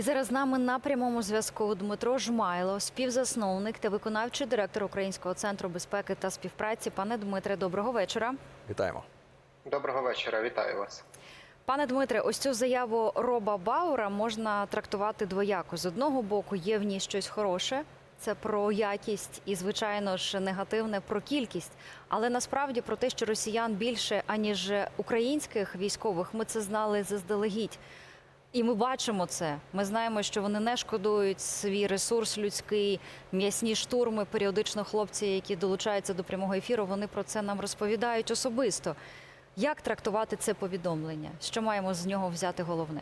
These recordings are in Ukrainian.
І зараз з нами на прямому зв'язку Дмитро Жмайло, співзасновник та виконавчий директор Українського центру безпеки та співпраці. Пане Дмитре, доброго вечора. Вітаємо. Доброго вечора, вітаю вас. Пане Дмитре, ось цю заяву Роба Баура можна трактувати двояко. З одного боку, є в ній щось хороше. Це про якість і, звичайно ж, негативне про кількість. Але насправді про те, що росіян більше аніж українських військових, ми це знали заздалегідь. І ми бачимо це. Ми знаємо, що вони не шкодують свій ресурс людський, м'ясні штурми. Періодично хлопці, які долучаються до прямого ефіру, вони про це нам розповідають особисто. Як трактувати це повідомлення? Що маємо з нього взяти головне?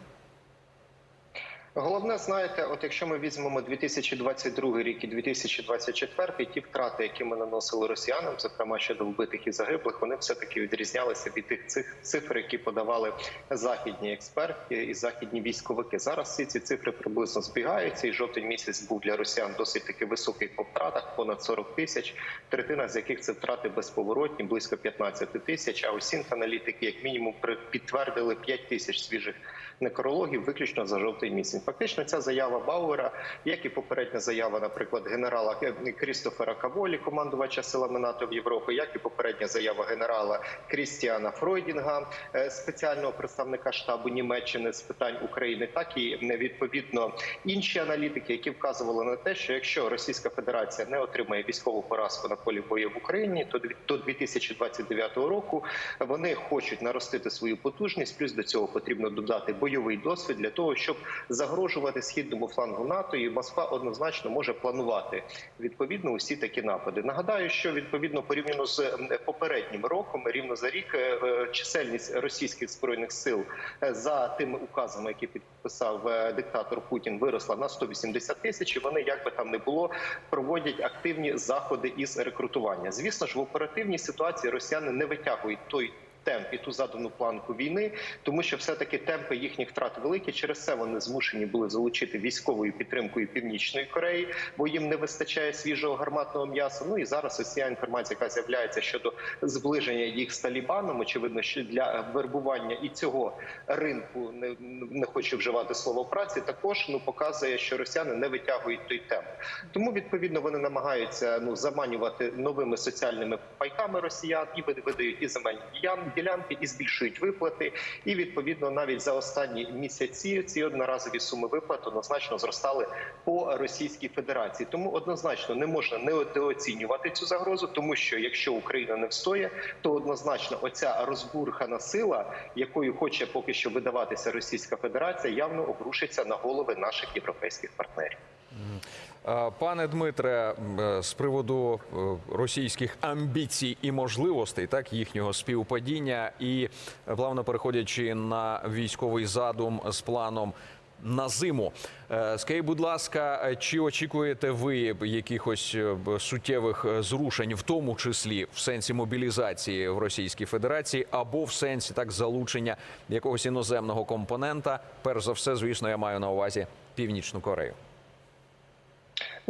Головне, знаєте, от якщо ми візьмемо 2022 рік і 2024, ті втрати, які ми наносили росіянам, зокрема щодо вбитих і загиблих, вони все таки відрізнялися від тих цих цифр, які подавали західні експерти і західні військовики. Зараз всі ці цифри приблизно збігаються, і жовтень місяць був для росіян досить таки високий по втратах, понад 40 тисяч, третина з яких це втрати безповоротні, близько 15 тисяч. А усі аналітики, як мінімум, підтвердили 5 тисяч свіжих некрологів виключно за жовтий місяць. Фактично, ця заява Бауера, як і попередня заява, наприклад, генерала Крістофера Каволі, командувача силами НАТО в Європі, як і попередня заява генерала Крістіана Фройдінга, е, спеціального представника штабу Німеччини з питань України, так і е, відповідно інші аналітики, які вказували на те, що якщо Російська Федерація не отримає військову поразку на полі бою в Україні, то до 2029 року вони хочуть наростити свою потужність. Плюс до цього потрібно додати бойовий досвід для того, щоб загрожувати східному флангу НАТО. І Москва однозначно може планувати відповідно усі такі напади. Нагадаю, що відповідно порівняно з попереднім роком, рівно за рік, е, е, чисельність російських збройних сил е, за тими указами, які підписав диктатор Путін, виросла на 180 тисяч. І вони як би там не було, проводять активні заходи із рекрутування. Звісно ж, в оперативній ситуації росіяни не витягують той. Темп і ту задану планку війни, тому що все таки темпи їхніх втрат великі. Через це вони змушені були залучити військовою підтримкою Північної Кореї, бо їм не вистачає свіжого гарматного м'яса. Ну і зараз ось ця інформація, яка з'являється щодо зближення їх з Талібаном. Очевидно, що для вербування і цього ринку не, не хочу вживати слово праці. Також ну показує, що росіяни не витягують той темп. Тому відповідно вони намагаються ну заманювати новими соціальними пайками росіян і видають і земельні ділян- ділянки, і збільшують виплати. І відповідно навіть за останні місяці ці одноразові суми виплат однозначно зростали по Російській Федерації. Тому однозначно не можна недооцінювати цю загрозу, тому що якщо Україна не встоє, то однозначно оця розбурхана сила, якою хоче поки що видаватися Російська Федерація, явно обрушиться на голови наших європейських партнерів. Е, Пане Дмитре, е, з приводу е, російських амбіцій і можливостей, так їхнього співпадіння, і плавно переходячи на військовий задум з планом. На зиму скажіть, будь ласка, чи очікуєте ви якихось суттєвих зрушень, в тому числі в сенсі мобілізації в Російській Федерації, або в сенсі так залучення якогось іноземного компонента? Перш за все, звісно, я маю на увазі Північну Корею.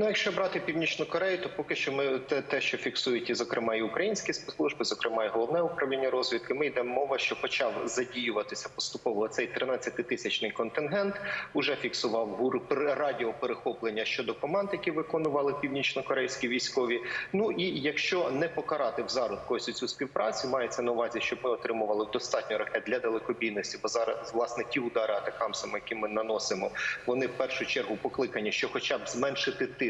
Ну, якщо брати північну Корею, то поки що ми те, те, що фіксують і зокрема і українські спецслужби, зокрема і головне управління розвідки, ми йдемо мова, що почав задіюватися поступово цей 13-тисячний контингент. Уже фіксував гур радіоперехоплення щодо команд, які виконували північно-корейські військові. Ну і якщо не покарати в зародку ось цю співпрацю, мається на увазі, щоб ми отримували достатньо ракет для далекобійності, бо зараз власне ті удари атакамсами, які ми наносимо, вони в першу чергу покликані, що, хоча б зменшити тиск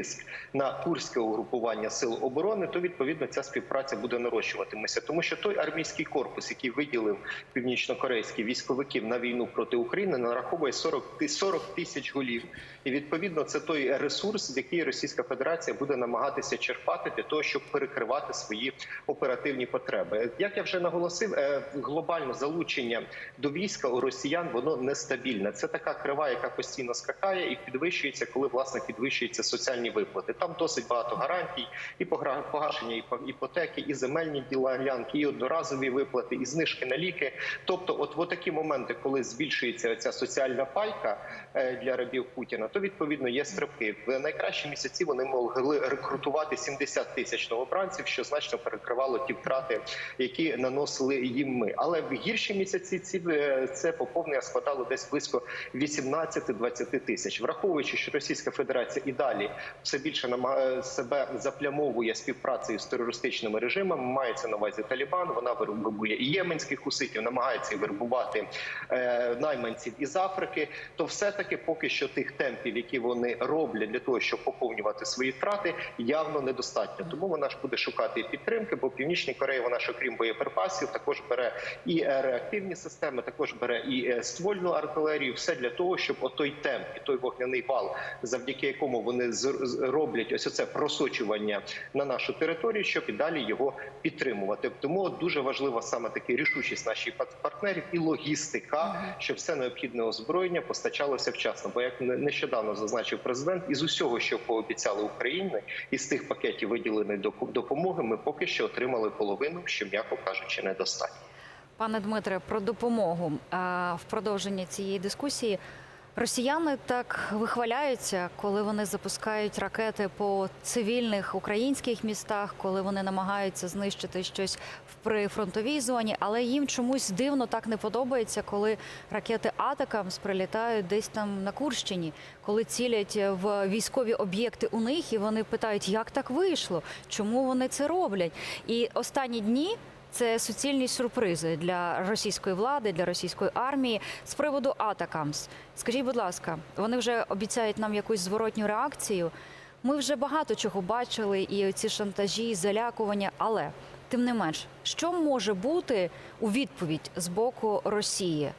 на курське угрупування сил оборони, то відповідно ця співпраця буде нарощуватимися, тому що той армійський корпус, який виділив північно-корейські військовиків на війну проти України, нараховує 40 ти- 40 тисяч голів. І відповідно це той ресурс, який Російська Федерація буде намагатися черпати для того, щоб перекривати свої оперативні потреби. Як я вже наголосив, е, глобальне залучення до війська у росіян воно нестабільне. Це така крива, яка постійно скакає і підвищується, коли власне підвищуються соціальні соціальні виплати. Там досить багато гарантій, і погашення іпо- іпотеки, і земельні ділянки, і одноразові виплати, і знижки на ліки. Тобто, от в такі моменти, коли збільшується ця соціальна пайка е, для рабів Путіна, то відповідно є стрибки. В найкращі місяці вони могли рекрутувати 70 тисяч новобранців, що значно перекривало ті втрати, які наносили їм ми. Але в гірші місяці ці е, це поповнення складало десь близько 18-20 тисяч, враховуючи, що Російська Федерація і далі все більше намагає себе заплямовує співпрацею з терористичними режимами. Мається на увазі Талібан. Вона вербує і єменських хуситів, намагається вербувати е, найманців із Африки. То все таки поки що тих темпів, які вони роблять для того, щоб поповнювати свої втрати, явно недостатньо. Тому вона ж буде шукати підтримки, бо північній Кореї вона ж окрім боєприпасів також бере і е, реактивні системи, також бере і е, ствольну артилерію. Все для того, щоб отой темп і той вогняний вал, завдяки якому вони роблять ось оце просочування на нашу територію, щоб і далі його підтримувати. Тому дуже важлива саме таки рішучість наших партнерів і логістика, щоб все необхідне озброєння постачалося вчасно. Бо як не- нещодавно зазначив президент, із усього, що пообіцяли Україні, із тих пакетів виділеної доп- допомоги, ми поки що отримали половину, що м'яко кажучи, недостатньо. Пане Дмитре, про допомогу в продовженні цієї дискусії. Росіяни так вихваляються, коли вони запускають ракети по цивільних українських містах, коли вони намагаються знищити щось в прифронтовій зоні, але їм чомусь дивно так не подобається, коли ракети Атакамс прилітають десь там на Курщині, коли цілять в військові об'єкти у них, і вони питають, як так вийшло, чому вони це роблять. І останні дні. Це суцільні сюрпризи для російської влади, для російської армії з приводу Атакамс. Скажіть, будь ласка, вони вже обіцяють нам якусь зворотню реакцію. Ми вже багато чого бачили, і ці шантажі, і залякування. Але тим не менш, що може бути у відповідь з боку Росії?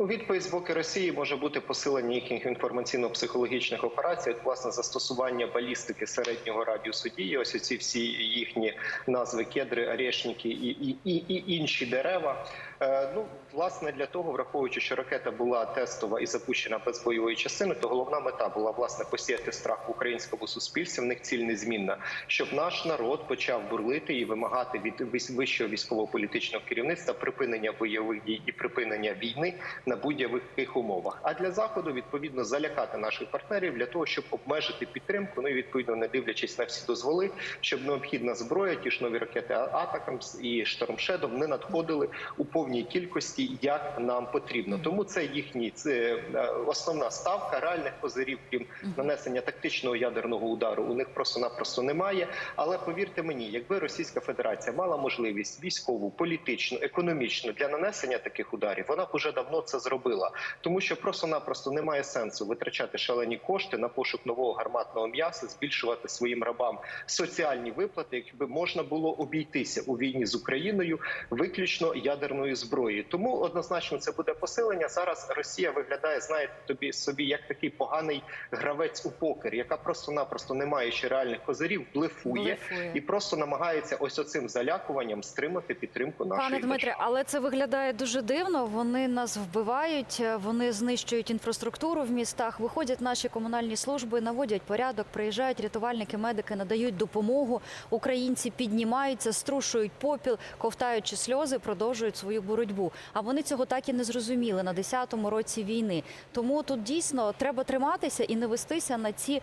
У відповідь з боку Росії може бути посилення їхніх інформаційно-психологічних операцій, от, власне, застосування балістики середнього радіусу дії. Ось ці всі їхні назви кедри, орешники і, і, і, і інші дерева. Е, ну, власне, для того, враховуючи, що ракета була тестова і запущена без бойової частини, то головна мета була власне посіяти страх в українському суспільстві. В них ціль незмінна, щоб наш народ почав бурлити і вимагати від вищого військово-політичного керівництва припинення бойових дій і припинення війни на будь-яких умовах. А для заходу відповідно залякати наших партнерів для того, щоб обмежити підтримку. Ну і відповідно не дивлячись на всі дозволи, щоб необхідна зброя, ті ж нові ракети Атакамс і Штормшедов не надходили у повній кількості, як нам потрібно. Тому це їхні це е, основна ставка реальних козирів, крім нанесення тактичного ядерного удару. У них просто-напросто немає. Але повірте мені, якби Російська Федерація мала можливість військову, політичну, економічну для нанесення таких ударів, вона б уже давно це зробила, тому що просто-напросто немає сенсу витрачати шалені кошти на пошук нового гарматного м'яса, збільшувати своїм рабам соціальні виплати, якби можна було обійтися у війні з Україною виключно ядерною зброєю. Тому однозначно це буде посилення. Зараз Росія виглядає, знаєте, тобі собі як такий поганий гравець у покер, яка просто-напросто не має ще реальних козирів, блефує, Блефує. і просто намагається ось оцим залякуванням стримати підтримку нашої Пане Дмитре, але це виглядає дуже дивно. Вони нас вбивають, вони знищують інфраструктуру в містах. Виходять наші комунальні служби, наводять порядок, приїжджають рятувальники, медики, надають допомогу. Українці піднімаються, струшують попіл, ковтаючи сльози, продовжують свою боротьбу. А вони цього так і не зрозуміли на 10-му році війни. Тому тут дійсно треба триматися і не вестися на ці е,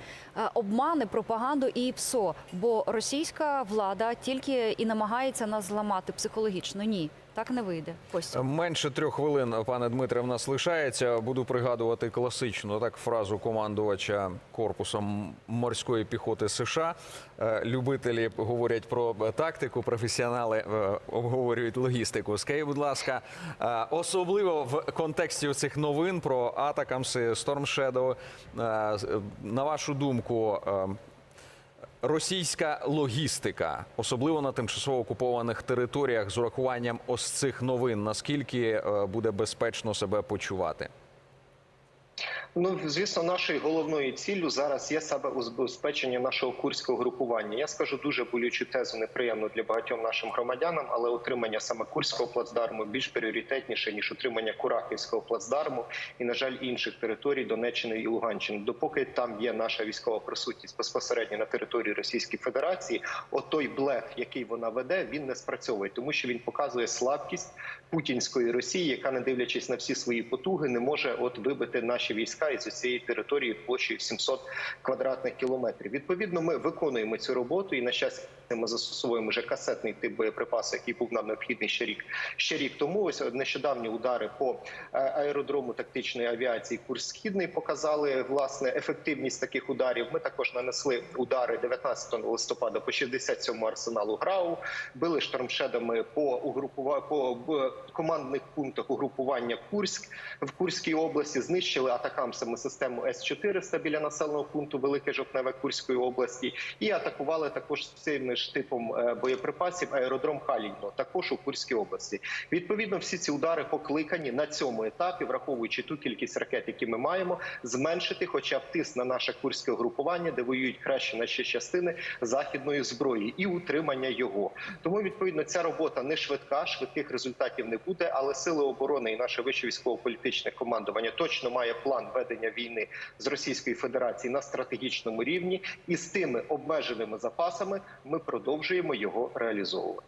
обмани, пропаганду і ПСО. Бо російська влада тільки і намагається нас зламати психологічно. Ні, так не вийде. Костя. Менше трьох хвилин, пане Дмитре, в нас лишається. Буду пригадувати класичну так фразу командувача корпусом морської піхоти США. Е, Любителі говорять про тактику, професіонали е, обговорюють логістику. Скажіть, будь ласка, е, особливо в контексті цих новин про Атакамси, Storm Shadow, е, на вашу думку. Російська логістика, особливо на тимчасово окупованих територіях, з урахуванням ось цих новин, наскільки е, буде безпечно себе почувати? Ну, звісно, нашою головною ціллю зараз є саме убезпечення нашого курського групування. Я скажу дуже болючу тезу, неприємну для багатьом нашим громадянам, але утримання саме курського плацдарму більш пріоритетніше ніж утримання Курахівського плацдарму і, на жаль, інших територій Донеччини і Луганщини. Допоки там є наша військова присутність безпосередньо на території Російської Федерації, от той блеф, який вона веде, він не спрацьовує, тому що він показує слабкість путінської Росії, яка, не дивлячись на всі свої потуги, не може от вибити наші війська із цієї території площею 700 квадратних кілометрів. Відповідно, ми виконуємо цю роботу і на щастя. Ми застосовуємо вже касетний тип боєприпасу, який був нам необхідний ще рік. Ще рік тому ось нещодавні удари по е, аеродрому тактичної авіації Курс Східний показали власне ефективність таких ударів. Ми також нанесли удари 19 листопада по 67 арсеналу ГРАУ, били штормшедами по угрупува... по е, командних пунктах угрупування Курськ в Курській області. Знищили атакамсами систему С-400 біля населеного пункту Велике Жовтневе Курської області і атакували також цими ж типом е, боєприпасів аеродром Халідно, також у Курській області. Відповідно, всі ці удари покликані на цьому етапі, враховуючи ту кількість ракет, які ми маємо, зменшити, хоча б тиск на наше курське групування, де воюють краще наші частини західної зброї, і утримання його. Тому відповідно ця робота не швидка, швидких результатів не буде. Але сили оборони і наше вище військово-політичне командування точно має план ведення війни з Російською Федерацією на стратегічному рівні, і з тими обмеженими запасами ми продовжуємо його реалізовувати.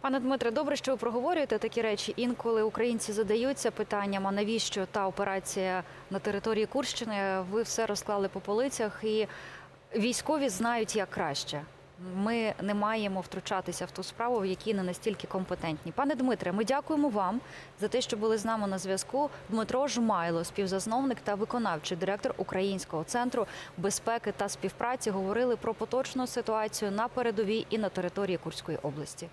Пане Дмитре, добре, що ви проговорюєте такі речі. Інколи українці задаються питанням, а навіщо та операція на території Курщини? Ви все розклали по полицях, і військові знають як краще. Ми не маємо втручатися в ту справу, в якій не настільки компетентні. Пане Дмитре, ми дякуємо вам за те, що були з нами на зв'язку. Дмитро Жмайло, співзасновник та виконавчий директор Українського центру безпеки та співпраці, говорили про поточну ситуацію на передовій і на території Курської області.